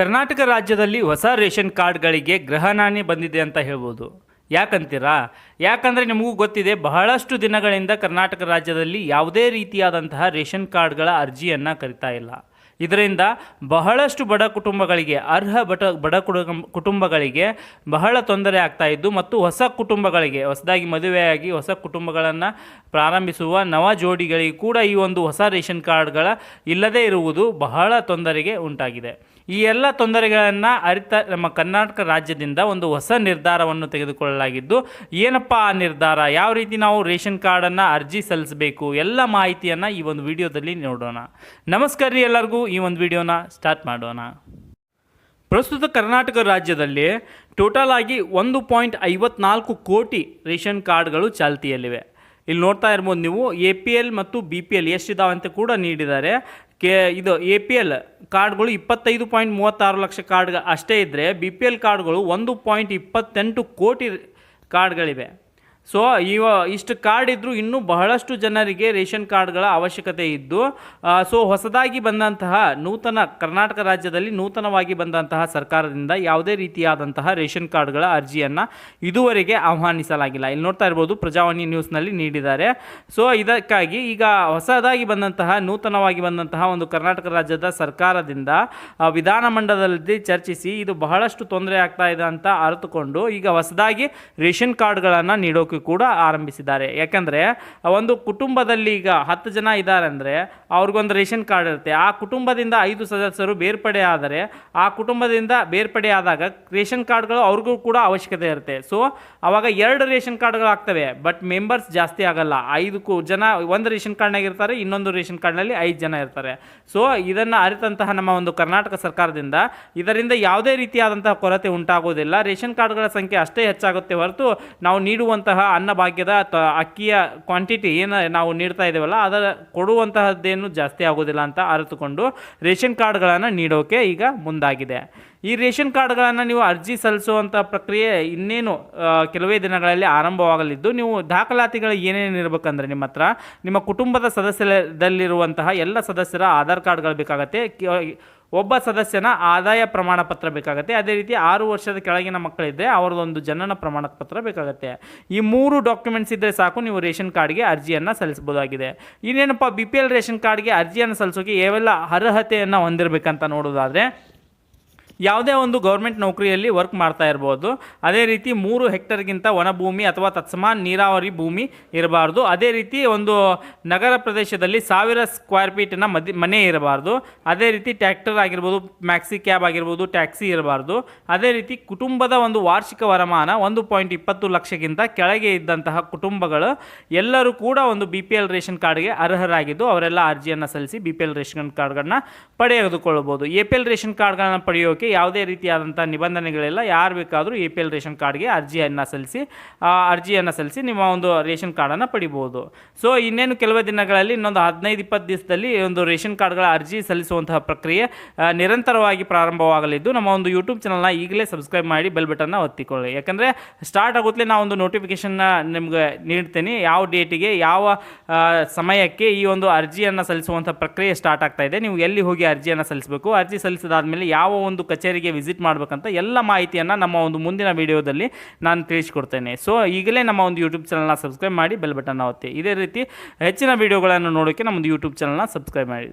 ಕರ್ನಾಟಕ ರಾಜ್ಯದಲ್ಲಿ ಹೊಸ ರೇಷನ್ ಕಾರ್ಡ್ಗಳಿಗೆ ಗೃಹನಾನಿ ಬಂದಿದೆ ಅಂತ ಹೇಳ್ಬೋದು. ಯಾಕಂತೀರಾ? ಯಾಕಂದರೆ ನಿಮಗೂ ಗೊತ್ತಿದೆ, ಬಹಳಷ್ಟು ದಿನಗಳಿಂದ ಕರ್ನಾಟಕ ರಾಜ್ಯದಲ್ಲಿ ಯಾವುದೇ ರೀತಿಯಾದಂತಹ ರೇಷನ್ ಕಾರ್ಡ್ಗಳ ಅರ್ಜಿಯನ್ನು ಕರಿತಾ ಇಲ್ಲ. ಇದರಿಂದ ಬಹಳಷ್ಟು ಬಡ ಕುಟುಂಬಗಳಿಗೆ, ಅರ್ಹ ಬಟ ಬಡ ಕುಟುಂಬ ಕುಟುಂಬಗಳಿಗೆ ಬಹಳ ತೊಂದರೆ ಆಗ್ತಾ ಇದ್ದು ಮತ್ತು ಹೊಸ ಕುಟುಂಬಗಳಿಗೆ, ಹೊಸದಾಗಿ ಮದುವೆಯಾಗಿ ಹೊಸ ಕುಟುಂಬಗಳನ್ನು ಪ್ರಾರಂಭಿಸುವ ನವ ಜೋಡಿಗಳಿಗೆ ಕೂಡ ಈ ಒಂದು ಹೊಸ ರೇಷನ್ ಕಾರ್ಡ್ಗಳ ಇಲ್ಲದೇ ಇರುವುದು ಬಹಳ ತೊಂದರೆಗೆ ಉಂಟಾಗಿದೆ. ಈ ಎಲ್ಲ ತೊಂದರೆಗಳನ್ನು ಅರಿತ, ನಮ್ಮ ಕರ್ನಾಟಕ ರಾಜ್ಯದಿಂದ ಒಂದು ಹೊಸ ನಿರ್ಧಾರವನ್ನು ತೆಗೆದುಕೊಳ್ಳಲಾಗಿದ್ದು, ಏನಪ್ಪ ಆ ನಿರ್ಧಾರ? ಯಾವ ರೀತಿ ನಾವು ರೇಷನ್ ಕಾರ್ಡನ್ನು ಅರ್ಜಿ ಸಲ್ಲಿಸಬೇಕು? ಎಲ್ಲ ಮಾಹಿತಿಯನ್ನು ಈ ಒಂದು ವಿಡಿಯೋದಲ್ಲಿ ನೋಡೋಣ. ನಮಸ್ಕಾರ ರೀ ಎಲ್ಲರಿಗೂ. ಈ ಒಂದು ವಿಡಿಯೋನ ಸ್ಟಾರ್ಟ್ ಮಾಡೋಣ. ಪ್ರಸ್ತುತ ಕರ್ನಾಟಕ ರಾಜ್ಯದಲ್ಲಿ ಟೋಟಲ್ ಆಗಿ ಒಂದು ಪಾಯಿಂಟ್ ಐವತ್ನಾಲ್ಕು ಕೋಟಿ ರೇಷನ್ ಕಾರ್ಡ್ಗಳು ಚಾಲ್ತಿಯಲ್ಲಿವೆ. ಇಲ್ಲಿ ನೋಡ್ತಾ ಇರ್ಬೋದು ನೀವು ಎ ಪಿ ಎಲ್ ಮತ್ತು ಬಿ ಪಿ ಎಲ್ ಎಷ್ಟಿದಾವೆ ಅಂತ ಕೂಡ ನೀಡಿದ್ದಾರೆ. ಕೆ, ಇದು ಎ ಪಿ ಎಲ್ ಕಾರ್ಡ್ಗಳು ಇಪ್ಪತ್ತೈದು ಪಾಯಿಂಟ್ ಮೂವತ್ತಾರು ಲಕ್ಷ ಕಾರ್ಡ್ ಅಷ್ಟೇ ಇದ್ದರೆ ಬಿ ಪಿ ಎಲ್ ಕಾರ್ಡ್ಗಳು ಒಂದು ಪಾಯಿಂಟ್ ಇಪ್ಪತ್ತೆಂಟು ಕೋಟಿ ಕಾರ್ಡ್ಗಳಿವೆ. ಸೊ ಇವ ಇಷ್ಟು ಕಾರ್ಡ್ ಇದ್ದರೂ ಇನ್ನೂ ಬಹಳಷ್ಟು ಜನರಿಗೆ ರೇಷನ್ ಕಾರ್ಡ್ಗಳ ಅವಶ್ಯಕತೆ ಇದ್ದು ಸೊ ಹೊಸದಾಗಿ ಬಂದಂತಹ ನೂತನ ಕರ್ನಾಟಕ ರಾಜ್ಯದಲ್ಲಿ ನೂತನವಾಗಿ ಬಂದಂತಹ ಸರ್ಕಾರದಿಂದ ಯಾವುದೇ ರೀತಿಯಾದಂತಹ ರೇಷನ್ ಕಾರ್ಡ್ಗಳ ಅರ್ಜಿಯನ್ನು ಇದುವರೆಗೆ ಆಹ್ವಾನಿಸಲಾಗಿಲ್ಲ. ಇಲ್ಲಿ ನೋಡ್ತಾ ಇರ್ಬೋದು ಪ್ರಜಾವಾಣಿ ನ್ಯೂಸ್ನಲ್ಲಿ ನೀಡಿದ್ದಾರೆ. ಸೊ ಇದಕ್ಕಾಗಿ ಈಗ ಹೊಸದಾಗಿ ಬಂದಂತಹ, ನೂತನವಾಗಿ ಬಂದಂತಹ ಒಂದು ಕರ್ನಾಟಕ ರಾಜ್ಯದ ಸರ್ಕಾರದಿಂದ ವಿಧಾನಮಂಡಲದಲ್ಲಿ ಚರ್ಚಿಸಿ ಇದು ಬಹಳಷ್ಟು ತೊಂದರೆ ಆಗ್ತಾ ಇದೆ ಅಂತ ಅರಿತುಕೊಂಡು ಈಗ ಹೊಸದಾಗಿ ರೇಷನ್ ಕಾರ್ಡ್ಗಳನ್ನು ಕೂಡ ಆರಂಭಿಸಿದ್ದಾರೆ. ಯಾಕಂದರೆ, ಒಂದು ಕುಟುಂಬದಲ್ಲಿ ಈಗ ಹತ್ತು ಜನ ಇದ್ದಾರೆ ಅಂದರೆ ಅವ್ರಿಗೊಂದು ರೇಷನ್ ಕಾರ್ಡ್ ಇರುತ್ತೆ. ಆ ಕುಟುಂಬದಿಂದ ಐದು ಸದಸ್ಯರು ಬೇರ್ಪಡೆ ಆದರೆ, ಆ ಕುಟುಂಬದಿಂದ ಬೇರ್ಪಡೆ ಆದಾಗ ರೇಷನ್ ಕಾರ್ಡ್ಗಳು ಅವ್ರಿಗೂ ಕೂಡ ಅವಶ್ಯಕತೆ ಇರುತ್ತೆ. ಸೊ ಆವಾಗ ಎರಡು ರೇಷನ್ ಕಾರ್ಡ್ಗಳು ಆಗ್ತವೆ ಬಟ್ ಮೆಂಬರ್ಸ್ ಜಾಸ್ತಿ ಆಗಲ್ಲ. ಐದು ಜನ, ಒಂದು ರೇಷನ್ ಕಾರ್ಡ್ನಾಗ ಇರ್ತಾರೆ, ಇನ್ನೊಂದು ರೇಷನ್ ಕಾರ್ಡ್ನಲ್ಲಿ ಐದು ಜನ ಇರ್ತಾರೆ. ಸೊ ಇದನ್ನು ಅರಿತಂತಹ ನಮ್ಮ ಒಂದು ಕರ್ನಾಟಕ ಸರ್ಕಾರದಿಂದ ಇದರಿಂದ ಯಾವುದೇ ರೀತಿಯಾದಂತಹ ಕೊರತೆ ಉಂಟಾಗುವುದಿಲ್ಲ ರೇಷನ್ ಕಾರ್ಡ್ಗಳ ಸಂಖ್ಯೆ ಅಷ್ಟೇ ಹೆಚ್ಚಾಗುತ್ತೆ ಹೊರತು ನಾವು ನೀಡುವಂತಹ ಅನ್ನಭಾಗ್ಯದ ತ- ಅಕ್ಕಿಯ ಕ್ವಾಂಟಿಟಿ ಏನು ನಾವು ನೀಡ್ತಾ ಇದ್ದೇವಲ್ಲ ಅದರ ಕೊಡುವಂತಹದ್ದೇನು ಜಾಸ್ತಿ ಆಗೋದಿಲ್ಲ ಅಂತ ಅರಿತುಕೊಂಡು ರೇಷನ್ ಕಾರ್ಡ್ಗಳನ್ನು ನೀಡೋಕೆ ಈಗ ಮುಂದಾಗಿದೆ. ಈ ರೇಷನ್ ಕಾರ್ಡ್ಗಳನ್ನು ನೀವು ಅರ್ಜಿ ಸಲ್ಲಿಸುವಂಥ ಪ್ರಕ್ರಿಯೆ ಇನ್ನೇನು ಕೆಲವೇ ದಿನಗಳಲ್ಲಿ ಆರಂಭವಾಗಲಿದ್ದು, ನೀವು ದಾಖಲಾತಿಗಳು ಏನೇನು ಇರಬೇಕಂದ್ರೆ ನಿಮ್ಮ ಹತ್ರ, ನಿಮ್ಮ ಕುಟುಂಬದ ಸದಸ್ಯದಲ್ಲಿರುವಂತಹ ಎಲ್ಲ ಸದಸ್ಯರ ಆಧಾರ್ ಕಾರ್ಡ್ಗಳು ಬೇಕಾಗತ್ತೆ. ಒಬ್ಬ ಸದಸ್ಯನ ಆದಾಯ ಪ್ರಮಾಣ ಪತ್ರ ಬೇಕಾಗುತ್ತೆ. ಅದೇ ರೀತಿ ಆರು ವರ್ಷದ ಕೆಳಗಿನ ಮಕ್ಕಳಿದ್ದರೆ ಅವರದೊಂದು ಜನನ ಪ್ರಮಾಣ ಪತ್ರ ಬೇಕಾಗುತ್ತೆ. ಈ ಮೂರು ಡಾಕ್ಯುಮೆಂಟ್ಸ್ ಇದ್ದರೆ ಸಾಕು, ನೀವು ರೇಷನ್ ಕಾರ್ಡ್ಗೆ ಅರ್ಜಿಯನ್ನು ಸಲ್ಲಿಸಬಹುದಾಗಿದೆ. ಇನ್ನೇನಪ್ಪ ಬಿ ಪಿ ಎಲ್ ರೇಷನ್ ಕಾರ್ಡ್ಗೆ ಅರ್ಜಿಯನ್ನು ಸಲ್ಲಿಸೋಕೆ ಯಾವೆಲ್ಲ ಅರ್ಹತೆಯನ್ನು ಹೊಂದಿರಬೇಕಂತ ನೋಡೋದಾದರೆ ಯಾವುದೇ ಒಂದು ಗೌರ್ಮೆಂಟ್ ನೌಕರಿಯಲ್ಲಿ ವರ್ಕ್ ಮಾಡ್ತಾ ಇರ್ಬೋದು. ಅದೇ ರೀತಿ ಮೂರು ಹೆಕ್ಟರ್ಗಿಂತ ಒಣಭೂಮಿ ಅಥವಾ ತತ್ಸಮಾನ್ ನೀರಾವರಿ ಭೂಮಿ ಇರಬಾರ್ದು. ಅದೇ ರೀತಿ ಒಂದು ನಗರ ಪ್ರದೇಶದಲ್ಲಿ ಸಾವಿರ ಸ್ಕ್ವೇರ್ ಫೀಟ್ನ ಮದಿ, ಮನೆ ಇರಬಾರ್ದು. ಅದೇ ರೀತಿ ಟ್ಯಾಕ್ಟರ್ ಆಗಿರ್ಬೋದು, ಮ್ಯಾಕ್ಸಿ ಕ್ಯಾಬ್ ಆಗಿರ್ಬೋದು, ಟ್ಯಾಕ್ಸಿ ಇರಬಾರ್ದು. ಅದೇ ರೀತಿ ಕುಟುಂಬದ ಒಂದು ವಾರ್ಷಿಕ ವರಮಾನ ಒಂದು ಪಾಯಿಂಟ್ ಇಪ್ಪತ್ತು ಲಕ್ಷಕ್ಕಿಂತ ಕೆಳಗೆ ಇದ್ದಂತಹ ಕುಟುಂಬಗಳು ಎಲ್ಲರೂ ಕೂಡ ಒಂದು ಬಿ ಪಿ ಎಲ್ ರೇಷನ್ ಕಾರ್ಡ್ಗೆ ಅರ್ಹರಾಗಿದ್ದು ಅವರೆಲ್ಲ ಅರ್ಜಿಯನ್ನು ಸಲ್ಲಿಸಿ ಬಿ ಪಿ ಎಲ್ ರೇಷನ್ ಕಾರ್ಡ್ಗಳನ್ನ ಪಡೆದುಕೊಳ್ಳಬಹುದು ಎ ಪಿ ಎಲ್ ರೇಷನ್ ಕಾರ್ಡ್ಗಳನ್ನು ಪಡೆಯೋಕೆ ಯಾವುದೇ ರೀತಿಯಾದಂಥ ನಿಬಂಧನೆಗಳಿಲ್ಲ ಯಾರು ಬೇಕಾದರೂ ಎ ಪಿ ಎಲ್ ರೇಷನ್ ಕಾರ್ಡ್ಗೆ ಅರ್ಜಿಯನ್ನು ಸಲ್ಲಿಸಿ ಅರ್ಜಿಯನ್ನು ಸಲ್ಲಿಸಿ ನಿಮ್ಮ ಒಂದು ರೇಷನ್ ಕಾರ್ಡನ್ನು ಪಡಿಬೋದು. ಸೊ ಇನ್ನೇನು ಕೆಲವೇ ದಿನಗಳಲ್ಲಿ ಇನ್ನೊಂದು ಹದಿನೈದು, ಇಪ್ಪತ್ತು ದಿವಸದಲ್ಲಿ ಒಂದು ರೇಷನ್ ಕಾರ್ಡ್ಗಳ ಅರ್ಜಿ ಸಲ್ಲಿಸುವಂತಹ ಪ್ರಕ್ರಿಯೆ ನಿರಂತರವಾಗಿ ಪ್ರಾರಂಭವಾಗಲಿದ್ದು, ನಮ್ಮ ಒಂದು ಯೂಟ್ಯೂಬ್ ಚಾನಲ್ನ ಈಗಲೇ ಸಬ್ಸ್ಕ್ರೈಬ್ ಮಾಡಿ ಬೆಲ್ ಬಟನ್ನ ಒತ್ತಿಕೊಳ್ಳಿ. ಯಾಕಂದರೆ ಸ್ಟಾರ್ಟ್ ಆಗುತ್ತಲೇ ನಾವು ಒಂದು ನೋಟಿಫಿಕೇಷನ್ನ ನಿಮಗೆ ನೀಡ್ತೀನಿ, ಯಾವ ಡೇಟಿಗೆ ಯಾವ ಸಮಯಕ್ಕೆ ಈ ಒಂದು ಅರ್ಜಿಯನ್ನು ಸಲ್ಲಿಸುವಂಥ ಪ್ರಕ್ರಿಯೆ ಸ್ಟಾರ್ಟ್ ಆಗ್ತಾ ಇದೆ. ನೀವು ಎಲ್ಲಿ ಹೋಗಿ ಅರ್ಜಿಯನ್ನು ಸಲ್ಲಿಸಬೇಕು, ಅರ್ಜಿ ಸಲ್ಲಿಸಿದಾದ್ಮೇಲೆ ಯಾವ ಒಂದು ಕಚೇರಿಗೆ ವಿಸಿಟ್ ಮಾಡಬೇಕಂತ ಎಲ್ಲ ಮಾಹಿತಿಯನ್ನು ನಮ್ಮ ಒಂದು ಮುಂದಿನ ವಿಡಿಯೋದಲ್ಲಿ ನಾನು ತಿಳಿಸ್ಕೊಡ್ತೇನೆ. ಸೊ ಈಗಲೇ ನಮ್ಮ ಒಂದು ಯೂಟ್ಯೂಬ್ ಚಾನಲ್ನ ಸಬ್ಸ್ಕ್ರೈಬ್ ಮಾಡಿ ಬೆಲ್ ಬಟನ್ ಒತ್ತಿ. ಇದೇ ರೀತಿ ಹೆಚ್ಚಿನ ವೀಡಿಯೋಗಳನ್ನು ನೋಡೋಕ್ಕೆ ನಮ್ಮದು ಯೂಟ್ಯೂಬ್ ಚಾನಲ್ನ ಸಬ್ಸ್ಕ್ರೈಬ್ ಮಾಡಿ.